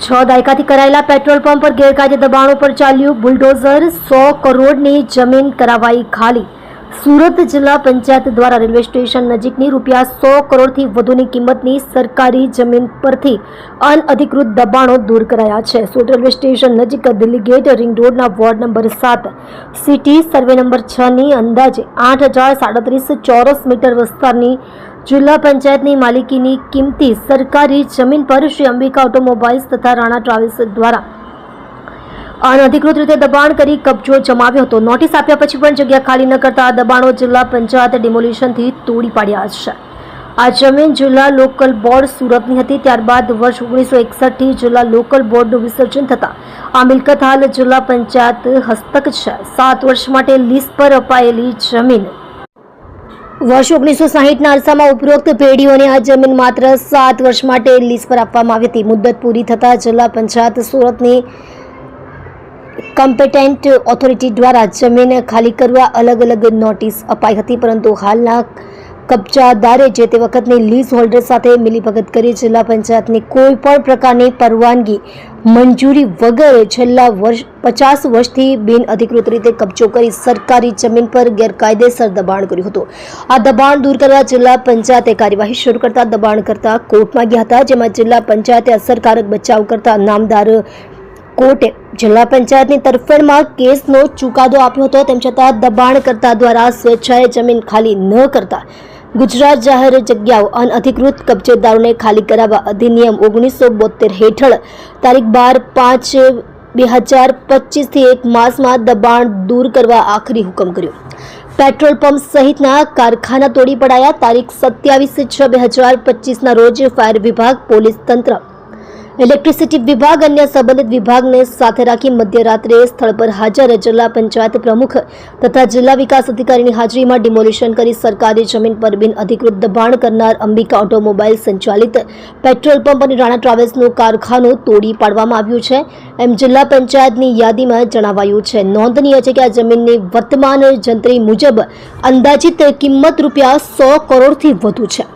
છ દાયકાથી કરાયેલા પેટ્રોલ પંપ પર ગેરકાયદે દબાણો પર ચાલ્યું બુલડોઝર સો કરોડની જમીન કરાવાઈ ખાલી. સુરત જિલ્લા પંચાયત દ્વારા રેલવે સ્ટેશન નજીકની રૂપિયા સો કરોડથી વધુની કિંમતની સરકારી જમીન પરથી અનઅધિકૃત દબાણો દૂર કરાયા છે. સુરત રેલવે સ્ટેશન નજીક દિલ્હી ગેટ રિંગ રોડના વોર્ડ નંબર સાત, સિટી સર્વે નંબર છની અંદાજે આઠ હજાર સાડત્રીસ ચોરસ મીટર વિસ્તારની જિલ્લા પંચાયતની માલિકીની કિંમતી સરકારી જમીન પર શ્રી અંબિકા ઓટોમોબાઈલ્સ તથા રાણા ટ્રાવેલ્સ દ્વારા અનઅધિકૃત રીતે દબાણ કરી કબજો જમાવ્યો હતો. નોટિસ આપ્યા પછી પણ જગ્યા ખાલી ન કરતા દબાણો જિલ્લા પંચાયત ડિમોલિશનથી તોડી પાડ્યા છે. આ જમીન જિલ્લા લોકલ બોર્ડ સુરતની હતી. ત્યારબાદ વર્ષ ઓગણીસો એકસઠથી જિલ્લા લોકલ બોર્ડનું વિસર્જન થતાં આ મિલકત હાલ જિલ્લા પંચાયત હસ્તક છે. સાત વર્ષ માટે લીઝ પર અપાયેલી જમીન. વર્ષ ઓગણીસો સાહીઠના અરસામાં ઉપરોક્ત પેઢીઓને આ જમીન માત્ર સાત વર્ષ માટે લીઝ પર આપવામાં આવી હતી. મુદત પૂરી થતાં જિલ્લા પંચાયત સુરતની કમ્પેટેન્ટ ઓથોરિટી દ્વારા જમીન ખાલી કરવા અલગ અલગ નોટિસ અપાઈ હતી, પરંતુ હાલના કબજાદારે જે તે વખતની લીઝ હોલ્ડર સાથે મિલીભગત કરી, જિલ્લા પંચાયતની કોઈ પણ પ્રકારની પરવાનગી મંજૂરી વગર છેલ્લા વર્ષ, પચાસ વર્ષથી બિન અધિકૃત રીતે કબજો કરી સરકારી જમીન પર ગેરકાયદેસર દબાણ કર્યું હતું. આ દબાણ દૂર કરવા જિલ્લા પંચાયતે કાર્યવાહી શરૂ કરતા દબાણ કરતા કોર્ટમાં ગયા હતા, જેમાં જિલ્લા પંચાયતે અસરકારક બચાવ કરતા નામદાર કોર્ટે જિલ્લા પંચાયતની તરફેણમાં કેસનો ચુકાદો આપ્યો હતો. તેમ છતાં દબાણકર્તા દ્વારા સ્વેચ્છાએ જમીન ખાલી ન કરતા ગુજરાત જાહેર જગ્યાઓ અનઅધિકૃત કબજેદારોને ખાલી કરાવવા અધિનિયમ ઓગણીસો બોતેર હેઠળ તારીખ બાર પાંચ બે હજાર પચીસથી એક માસમાં દબાણ દૂર કરવા આખરી હુકમ કર્યો. પેટ્રોલ પંપ સહિતના કારખાના તોડી પડાયા. તારીખ સત્યાવીસ છ બે હજાર પચીસના રોજ ફાયર વિભાગ, પોલીસ તંત્ર ઇલેક્ટ્રિસિટી વિભાગ અન્ય સંબંધિત વિભાગને સાથે રાખી મધ્યરાત્રે સ્થળ પર હાજર જિલ્લા પંચાયત પ્રમુખ તથા જિલ્લા વિકાસ અધિકારીની હાજરીમાં ડિમોલિશન કરી સરકારી જમીન પર બિન અધિકૃત દબાણ કરનાર અંબિકા ઓટોમોબાઈલ સંચાલિત પેટ્રોલ પંપ અને રાણા ટ્રાવેલ્સનું કારખાનું તોડી પાડવામાં આવ્યું છે. એમ જિલ્લા પંચાયતની યાદીમાં જણાવાયું છે. નોંધનીય છે કે આ જમીનની વર્તમાન જંત્રી મુજબ અંદાજિત કિંમત રૂપિયા સો કરોડથી વધુ છે.